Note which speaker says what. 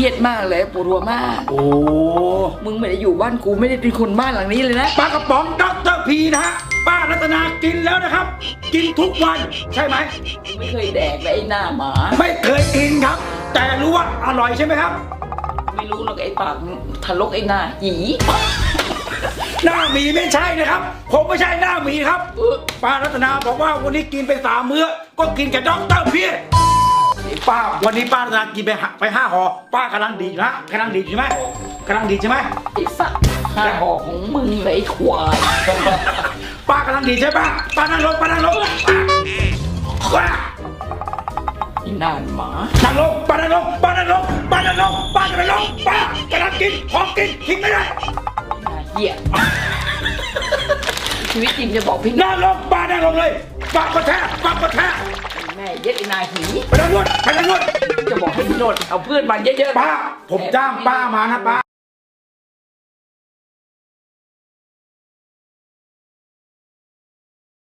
Speaker 1: รียดมากเลยปวดหัวมาก
Speaker 2: โอ้
Speaker 1: มึงไม่ได้อยู่บ้านกูไม่ได้เป็นคนบ้านหลังนี้เลยนะ
Speaker 2: ปลากระป๋องดรพีนะฮะ ป้ารัตนากินแล้วนะครับ กินทุกวันใช่ไหม
Speaker 1: กูไม่เคยแดกเลยไอ้หน้าหมา
Speaker 2: ไม่เคยกินครับ แต่รู้ว่าอร่อยใช่ไหมครับ
Speaker 1: ไม่รู้หรอกไอ้ปากทะลกไอ้หน้าหี
Speaker 2: หน้าหมีไม่ใช่นะครับ ผมไม่ใช่หน้าหมีครับ
Speaker 1: เออ
Speaker 2: ป้ารัตนาบอกว่าวันนี้กินไปสามมื้อ ก็กินกับดรพี ป้าวันนี้ป้ารัตนากินไปห้าไปห้าห่อป้ากำลังดีอยู่นะกำลังดีอยู่ใช่ไหมกำลังดีใช่ไหม
Speaker 1: ไอ้สัตว์ห้าหอกของมึงเลยไอ้ควาย
Speaker 2: ป้ากำลังดีใช่ปะป้านั่งลงป้านั่งลงป้า
Speaker 1: ไอ้หน้าหมา
Speaker 2: นั่งลงป้านั่งลงป้านั่งลงป้านั่งลงป้าจะไปลงป้ากำลังกินของกินทิ้งไม่ได้
Speaker 1: หน้าเหี้ยชีวิตจริงจะบอกพี่น้อง
Speaker 2: นั่งลงป้านั่งลงเลยป้าก็แท้ป้าก็แท้
Speaker 1: แม่ เย็ดไอ้หน้าหี
Speaker 2: ไปนั่งนวดไปนั่งนวด
Speaker 1: จะบอกให้พี่โนดเอาเพื่อนมาเยอะๆ
Speaker 2: ป้า ผมจ้างป้ามานะป้า